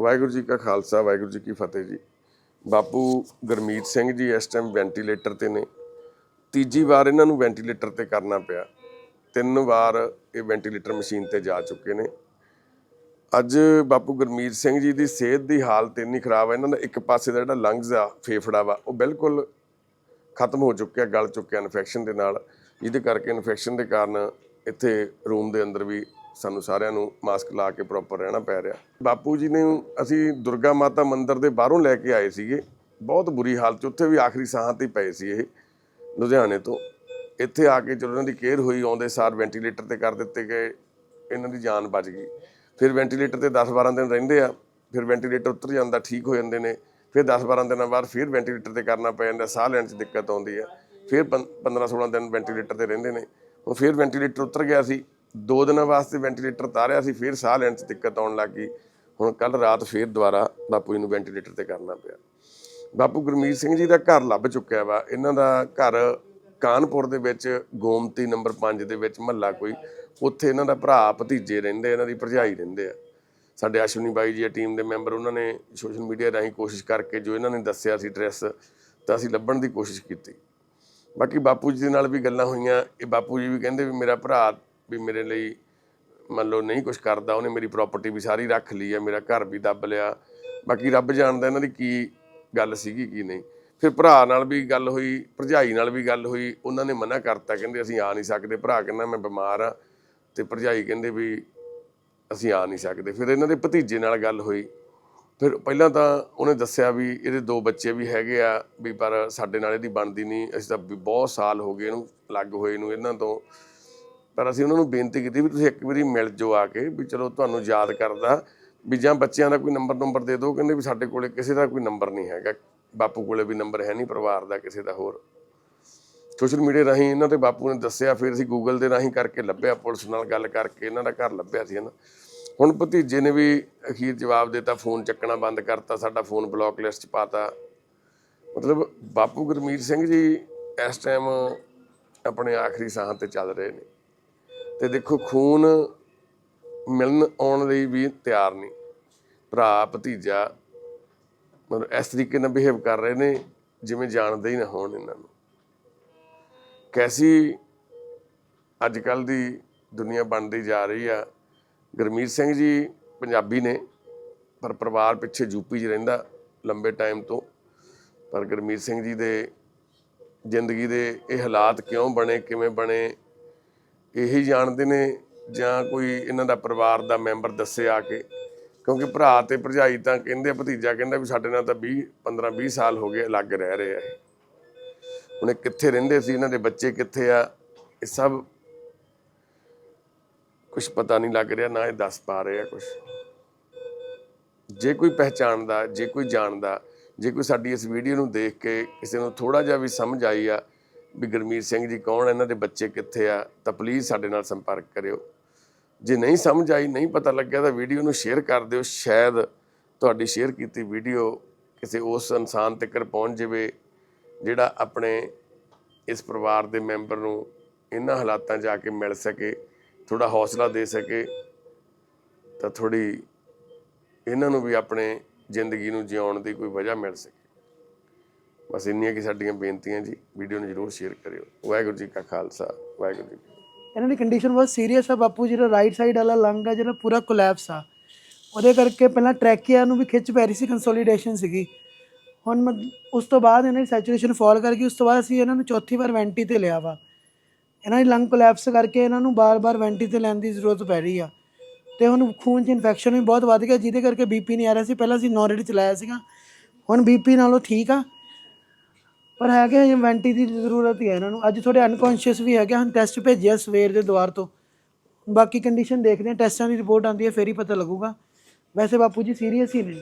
ਵਾਹਿਗੁਰੂ ਜੀ ਕਾ ਖਾਲਸਾ, ਵਾਹਿਗੁਰੂ ਜੀ ਕੀ ਫਤਿਹ ਜੀ। ਬਾਪੂ ਗੁਰਮੀਤ ਸਿੰਘ ਜੀ ਇਸ ਟਾਈਮ ਵੈਂਟੀਲੇਟਰ ਤੇ ਨੇ। ਤੀਜੀ ਵਾਰ ਇਹਨਾਂ ਨੂੰ ਵੈਂਟੀਲੇਟਰ ਤੇ ਕਰਨਾ ਪਿਆ। ਤਿੰਨ ਵਾਰ ਇਹ ਵੈਂਟੀਲੇਟਰ ਮਸ਼ੀਨ ਤੇ ਜਾ ਚੁੱਕੇ ਨੇ। ਅੱਜ ਬਾਪੂ ਗੁਰਮੀਤ ਸਿੰਘ ਜੀ ਦੀ ਸਿਹਤ ਦੀ ਹਾਲਤ ਇੰਨੀ ਖਰਾਬ ਹੈ, ਇਹਨਾਂ ਦਾ ਇੱਕ ਪਾਸੇ ਦਾ ਜਿਹੜਾ ਲੰਗਸ ਆ, ਫੇਫੜਾ ਵਾ, ਉਹ ਬਿਲਕੁਲ ਖਤਮ ਹੋ ਚੁੱਕਿਆ, ਗਲ ਚੁੱਕਿਆ ਇਨਫੈਕਸ਼ਨ ਦੇ ਨਾਲ। ਜਿਹਦੇ ਕਰਕੇ ਇਨਫੈਕਸ਼ਨ ਦੇ ਕਾਰਨ ਇੱਥੇ ਰੂਮ ਦੇ ਅੰਦਰ ਵੀ ਸਾਨੂੰ ਸਾਰਿਆਂ ਨੂੰ ਮਾਸਕ ਲਾ ਕੇ ਪ੍ਰੋਪਰ ਰਹਿਣਾ ਪੈ ਰਿਹਾ। ਬਾਪੂ ਜੀ ਨੇ ਅਸੀਂ ਦੁਰਗਾ ਮਾਤਾ ਮੰਦਿਰ ਦੇ ਬਾਹਰੋਂ ਲੈ ਕੇ ਆਏ ਸੀਗੇ। ਬਹੁਤ ਬੁਰੀ ਹਾਲਤ ਉੱਥੇ ਵੀ ਆਖਰੀ ਸਾਹਾਂ ਤੇ ਪਏ ਸੀ ਇਹ, ਲੁਧਿਆਣੇ ਤੋਂ। ਇੱਥੇ ਆ ਕੇ ਜਦੋਂ ਇਹਨਾਂ ਦੀ ਕੇਅਰ ਹੋਈ, ਆਉਂਦੇ ਸਾਰ ਵੈਂਟੀਲੇਟਰ ਤੇ ਕਰ ਦਿੱਤੇ ਗਏ। ਇਹਨਾਂ ਦੀ ਜਾਨ ਬਚ ਗਈ। ਫਿਰ ਵੈਂਟੀਲੇਟਰ ਤੇ 10-12 ਦਿਨ ਰਹਿੰਦੇ ਆ, ਫਿਰ ਵੈਂਟੀਲੇਟਰ ਉਤਰ ਜਾਂਦਾ, ਠੀਕ ਹੋ ਜਾਂਦੇ ਨੇ। ਫਿਰ 10-12 ਦਿਨਾਂ ਬਾਅਦ ਫਿਰ ਵੈਂਟੀਲੇਟਰ ਤੇ ਕਰਨਾ ਪੈ ਜਾਂਦਾ, ਸਾਹ ਲੈਣ 'ਚ ਦਿੱਕਤ ਆਉਂਦੀ ਹੈ ਫਿਰ 15-16 ਦਿਨ ਵੈਂਟੀਲੇਟਰ ਤੇ ਰਹਿੰਦੇ ਨੇ। ਹੁਣ ਫਿਰ ਵੈਂਟੀਲੇਟਰ ਉਤਰ ਗਿਆ ਸੀ। ਦੋ ਦਿਨਾਂ ਵਾਸਤੇ ਵੈਂਟੀਲੇਟਰ ਤਾਰਿਆ ਸੀ, ਫਿਰ ਸਾਹ ਲੈਣ 'ਚ ਦਿੱਕਤ ਆਉਣ ਲੱਗ ਗਈ। ਹੁਣ ਕੱਲ ਰਾਤ ਫਿਰ ਦੁਬਾਰਾ ਬਾਪੂ ਜੀ ਨੂੰ ਵੈਂਟੀਲੇਟਰ ਤੇ ਕਰਨਾ ਪਿਆ। ਬਾਪੂ ਗੁਰਮੀਤ ਸਿੰਘ ਜੀ ਦਾ ਘਰ ਲੱਭ ਚੁੱਕਿਆ ਵਾ। ਇਹਨਾਂ ਦਾ ਘਰ ਕਾਨਪੁਰ ਦੇ ਵਿੱਚ, ਗੋਮਤੀ ਨੰਬਰ 5 ਦੇ ਵਿੱਚ ਮਹੱਲਾ ਕੋਈ। ਉੱਥੇ ਇਹਨਾਂ ਦਾ ਭਰਾ ਭਤੀਜੇ ਰਹਿੰਦੇ ਇਹਨਾਂ ਦੀ ਭਰਜਾਈ ਰਹਿੰਦੇ ਆ। ਸਾਡੇ ਅਸ਼ਵਨੀ ਬਾਈ ਜੀ ਦੀ ਟੀਮ ਦੇ ਮੈਂਬਰ ਉਹਨਾਂ ਨੇ ਸੋਸ਼ਲ ਮੀਡੀਆ ਰਾਹੀਂ ਕੋਸ਼ਿਸ਼ ਕਰਕੇ ਜੋ ਇਹਨਾਂ ਨੇ ਦੱਸਿਆ ਸੀ ਐਡਰੈਸ ਤਾਂ ਅਸੀਂ ਲੱਭਣ ਦੀ ਕੋਸ਼ਿਸ਼ ਕੀਤੀ। ਬਾਕੀ ਬਾਪੂ ਜੀ ਦੇ ਨਾਲ ਵੀ ਗੱਲਾਂ ਹੋਈਆਂ। ਇਹ ਬਾਪੂ ਜੀ ਵੀ ਕਹਿੰਦੇ ਵੀ ਮੇਰਾ ਭਰਾ ਵੀ ਮੇਰੇ ਲਈ ਮੰਨ ਲਓ ਨਹੀਂ ਕੁਝ ਕਰਦਾ, ਉਹਨੇ ਮੇਰੀ ਪ੍ਰਾਪਰਟੀ ਵੀ ਸਾਰੀ ਰੱਖ ਲਈ ਹੈ, ਮੇਰਾ ਘਰ ਵੀ ਦੱਬ ਲਿਆ। ਬਾਕੀ ਰੱਬ ਜਾਣਦਾ ਇਹਨਾਂ ਦੀ ਕੀ ਗੱਲ ਸੀਗੀ, ਕੀ ਨਹੀਂ। ਫਿਰ ਭਰਾ ਨਾਲ ਵੀ ਗੱਲ ਹੋਈ, ਭਰਜਾਈ ਨਾਲ ਵੀ ਗੱਲ ਹੋਈ, ਉਹਨਾਂ ਨੇ ਮਨਾ ਕਰਤਾ, ਕਹਿੰਦੇ ਅਸੀਂ ਆ ਨਹੀਂ ਸਕਦੇ, ਭਰਾ ਕਹਿੰਦਾ ਮੈਂ ਬਿਮਾਰ ਆ ਤੇ ਭਰਜਾਈ ਕਹਿੰਦੇ ਵੀ ਅਸੀਂ ਆ ਨਹੀਂ ਸਕਦੇ। ਫਿਰ ਇਹਨਾਂ ਦੇ ਭਤੀਜੇ ਨਾਲ ਗੱਲ ਹੋਈ। ਫਿਰ ਪਹਿਲਾਂ ਤਾਂ ਉਹਨੇ ਦੱਸਿਆ ਵੀ ਇਹਦੇ ਦੋ ਬੱਚੇ ਵੀ ਹੈਗੇ ਆ, ਵੀ ਪਰ ਸਾਡੇ ਨਾਲ ਇਹਦੀ ਬਣਦੀ ਨਹੀਂ। ਅਸੀਂ ਤਾਂ ਵੀ ਬਹੁਤ ਸਾਲ ਹੋ ਗਏ ਇਹਨੂੰ ਲੱਗ ਹੋਏ ਨੂੰ, ਇਹਨਾਂ ਤੋਂ। ਪਰ ਅਸੀਂ ਉਹਨਾਂ ਨੂੰ ਬੇਨਤੀ ਕੀਤੀ ਵੀ ਤੁਸੀਂ ਇੱਕ ਵਾਰੀ ਮਿਲ ਜਾਓ ਆ ਕੇ ਵੀ ਚਲੋ ਤੁਹਾਨੂੰ ਯਾਦ ਕਰਦਾ ਵੀ ਜਾਂ ਬੱਚਿਆਂ ਦਾ ਕੋਈ ਨੰਬਰ ਨੰਬਰ ਦੇ ਦਿਓ, ਕਹਿੰਦੇ ਵੀ ਸਾਡੇ ਕੋਲੇ ਕਿਸੇ ਦਾ ਕੋਈ ਨੰਬਰ ਨਹੀਂ ਹੈਗਾ, ਬਾਪੂ ਕੋਲੇ ਵੀ ਨੰਬਰ ਹੈ ਨਹੀਂ, ਪਰਿਵਾਰ ਦਾ ਕਿਸੇ ਦਾ ਹੋਰ। ਸੋਸ਼ਲ ਮੀਡੀਆ ਰਾਹੀਂ ਇਹਨਾਂ ਦੇ ਬਾਪੂ ਨੇ ਦੱਸਿਆ, ਫਿਰ ਅਸੀਂ ਗੂਗਲ ਦੇ ਰਾਹੀਂ ਕਰਕੇ ਲੱਭਿਆ, ਪੁਲਿਸ ਨਾਲ ਗੱਲ ਕਰਕੇ ਇਹਨਾਂ ਦਾ ਘਰ ਲੱਭਿਆ ਸੀ ਨਾ ਹੁਣ ਭਤੀਜੇ ਨੇ ਵੀ ਅਖੀਰ ਜਵਾਬ ਦਿੱਤਾ, ਫੋਨ ਚੱਕਣਾ ਬੰਦ ਕਰਤਾ, ਸਾਡਾ ਫੋਨ ਬਲੌਕ ਲਿਸਟ 'ਚ ਪਾਤਾ। ਮਤਲਬ ਬਾਪੂ ਗੁਰਮੀਤ ਸਿੰਘ ਜੀ ਇਸ ਟਾਈਮ ਆਪਣੇ ਆਖਰੀ ਸਾਹ ਤੇ ਚੱਲ ਰਹੇ ਨੇ। ਤੇ ਦੇਖੋ, ਖੂਨ ਮਿਲਣ ਆਉਣ ਲਈ ਵੀ ਤਿਆਰ ਨਹੀਂ। ਭਰਾ, ਭਤੀਜਾ ਮਤਲਬ ਇਸ ਤਰੀਕੇ ਨਾਲ ਬਿਹੇਵ ਕਰ ਰਹੇ ਨੇ, ਜਿਵੇਂ ਜਾਣਦੇ ਹੀ ਨਾ ਹੋਣ ਇਹਨਾਂ ਨੂੰ। ਕੈਸੀ ਅੱਜ ਕੱਲ ਦੀ ਦੁਨੀਆ ਬਣਦੀ ਜਾ ਰਹੀ ਆ, ਗੁਰਮੀਤ ਸਿੰਘ ਜੀ ਪੰਜਾਬੀ ਨੇ, ਪਰ ਪਰਿਵਾਰ ਪਿੱਛੇ ਯੂਪੀ 'ਚ ਰਹਿੰਦਾ ਲੰਬੇ ਟਾਈਮ ਤੋਂ। ਪਰ ਗੁਰਮੀਤ ਸਿੰਘ ਜੀ ਦੇ ਜ਼ਿੰਦਗੀ ਦੇ ਇਹ ਹਾਲਾਤ ਕਿਉਂ ਬਣੇ, ਕਿਵੇਂ ਬਣੇ ਇਹੀ ਜਾਣਦੇ ਨੇ ਜਾਂ ਕੋਈ ਇਹਨਾਂ ਦਾ ਪਰਿਵਾਰ ਦਾ ਮੈਂਬਰ ਦੱਸੇ ਆ ਕੇ? ਕਿਉਂਕਿ ਭਰਾ ਤੇ ਭਰਜਾਈ ਤਾਂ ਕਹਿੰਦੇ ਭਤੀਜਾ ਕਹਿੰਦਾ ਵੀ ਸਾਡੇ ਨਾਲ ਤਾਂ 20 15 20 ਸਾਲ ਹੋ ਗਏ, ਅਲੱਗ ਰਹਿ ਰਹੇ ਆ। ਹੁਣ ਇਹ ਕਿੱਥੇ ਰਹਿੰਦੇ ਸੀ? ਇਹਨਾਂ ਦੇ ਬੱਚੇ ਕਿੱਥੇ ਆ? ਇਹ ਸਭ ਕੁਝ ਪਤਾ ਨਹੀਂ ਲੱਗ ਰਿਹਾ, ਨਾ ਇਹ ਦੱਸ ਪਾ ਰਹੇ ਆ ਕੁਝ ਜੇ ਕੋਈ ਪਹਿਚਾਣਦਾ, ਜੇ ਕੋਈ ਜਾਣਦਾ, ਜੇ ਕੋਈ ਸਾਡੀ ਇਸ ਵੀਡੀਓ ਨੂੰ ਦੇਖ ਕੇ ਕਿਸੇ ਨੂੰ ਥੋੜਾ ਜਿਹਾ ਵੀ ਸਮਝ ਆਈ ਆ ਵੀ ਗੁਰਮੀਤ ਸਿੰਘ ਜੀ ਕੌਣ ਇਹਨਾਂ ਦੇ ਬੱਚੇ ਕਿੱਥੇ ਆ? ਤਾਂ ਪਲੀਜ਼ ਸਾਡੇ ਨਾਲ ਸੰਪਰਕ ਕਰਿਓ। ਜੇ ਨਹੀਂ ਸਮਝ ਆਈ, ਨਹੀਂ ਪਤਾ ਲੱਗਿਆ ਤਾਂ ਵੀਡੀਓ ਨੂੰ ਸ਼ੇਅਰ ਕਰ ਦਿਓ। ਸ਼ਾਇਦ ਤੁਹਾਡੀ ਸ਼ੇਅਰ ਕੀਤੀ ਵੀਡੀਓ ਕਿਸੇ ਉਸ ਇਨਸਾਨ ਤੱਕ ਪਹੁੰਚ ਜਾਵੇ, ਜਿਹੜਾ ਆਪਣੇ ਇਸ ਪਰਿਵਾਰ ਦੇ ਮੈਂਬਰ ਨੂੰ ਇਹਨਾਂ ਹਾਲਾਤਾਂ 'ਚ ਆ ਕੇ ਮਿਲ ਸਕੇ ਥੋੜਾ ਹੌਸਲਾ ਦੇ ਸਕੇ, ਤਾਂ ਥੋੜੀ ਇਹਨਾਂ ਨੂੰ ਵੀ ਆਪਣੇ ਜ਼ਿੰਦਗੀ ਨੂੰ ਜਿਉਣ ਦੀ ਕੋਈ ਵਜ੍ਹਾ ਮਿਲ ਸਕੇ। ਬਸ ਇੰਨੀਆਂ ਕਿ ਸਾਡੀਆਂ ਬੇਨਤੀਆਂ ਜੀ, ਵੀਡੀਓ ਨੂੰ ਜਰੂਰ ਸ਼ੇਅਰ ਕਰਿਓ। ਵਾਹਿਗੁਰੂ ਜੀ ਕਾ ਖਾਲਸਾ, ਵਾਹਿਗੁਰੂ ਜੀ ਇਹਨਾਂ ਦੀ ਕੰਡੀਸ਼ਨ ਬਹੁਤ ਸੀਰੀਅਸ ਆ ਬਾਪੂ ਜਿਹੜਾ ਰਾਈਟ ਸਾਈਡ ਵਾਲਾ ਲੰਗ ਆ, ਜਿਹੜਾ ਪੂਰਾ ਕੋਲੈਪਸ ਆ। ਉਹਦੇ ਕਰਕੇ ਪਹਿਲਾਂ ਟਰੈਕੀਆ ਨੂੰ ਵੀ ਖਿੱਚ ਪੈ ਰਹੀ ਸੀ ਕੰਸੋਲੀਡੇਸ਼ਨ ਸੀਗੀ। ਹੁਣ ਮ- ਉਸ ਤੋਂ ਬਾਅਦ ਇਹਨਾਂ ਦੀ ਸੈਚੂਰੇਸ਼ਨ ਫਾਲ ਕਰ ਗਈ, ਉਸ ਤੋਂ ਬਾਅਦ ਅਸੀਂ ਇਹਨਾਂ ਨੂੰ ਚੌਥੀ ਵਾਰ ਵੈਂਟੀ ਤੇ ਲਿਆ ਵਾ। ਇਹਨਾਂ ਦੀ ਲੰਗ ਕੋਲੈਪਸ ਕਰਕੇ ਇਹਨਾਂ ਨੂੰ ਬਾਰ-ਬਾਰ ਵੈਂਟੀ ਤੇ ਲੈਣ ਦੀ ਜ਼ਰੂਰਤ ਪੈ ਰਹੀ ਆ। ਤੇ ਹੁਣ ਖੂਨ 'ਚ ਇਨਫੈਕਸ਼ਨ ਵੀ ਬਹੁਤ ਵੱਧ ਗਿਆ, ਜਿਹਦੇ ਕਰਕੇ ਬੀਪੀ ਨਹੀਂ ਆ ਰਿਹਾ ਸੀ। ਪਹਿਲਾਂ ਅਸੀਂ ਨੋਰੇਡ ਚਲਾਇਆ ਸੀਗਾ। ਹੁਣ ਬੀਪੀ ਨਾਲੋਂ ਠੀਕ ਆ। ਪਰ ਹੈਗੇ ਹਜੇ ਵੈਂਟੀ ਦੀ ਜ਼ਰੂਰਤ ਹੀ ਹੈ ਇਹਨਾਂ ਨੂੰ। ਅੱਜ ਥੋੜੇ ਅਨਕੌਂਸ਼ੀਅਸ ਵੀ ਹੈਗੇ ਹਨ ਟੈਸਟ ਭੇਜਿਆ ਸਵੇਰ ਦੇ ਦੁਆਰ ਤੋਂ। ਬਾਕੀ ਕੰਡੀਸ਼ਨ ਦੇਖਦੇ ਹਾਂ ਟੈਸਟਾਂ ਦੀ ਰਿਪੋਰਟ ਆਉਂਦੀ ਹੈ ਫੇਰ ਹੀ ਪਤਾ ਲੱਗੂਗਾ। ਵੈਸੇ ਬਾਪੂ ਜੀ ਸੀਰੀਅਸ ਹੀ ਨੇ।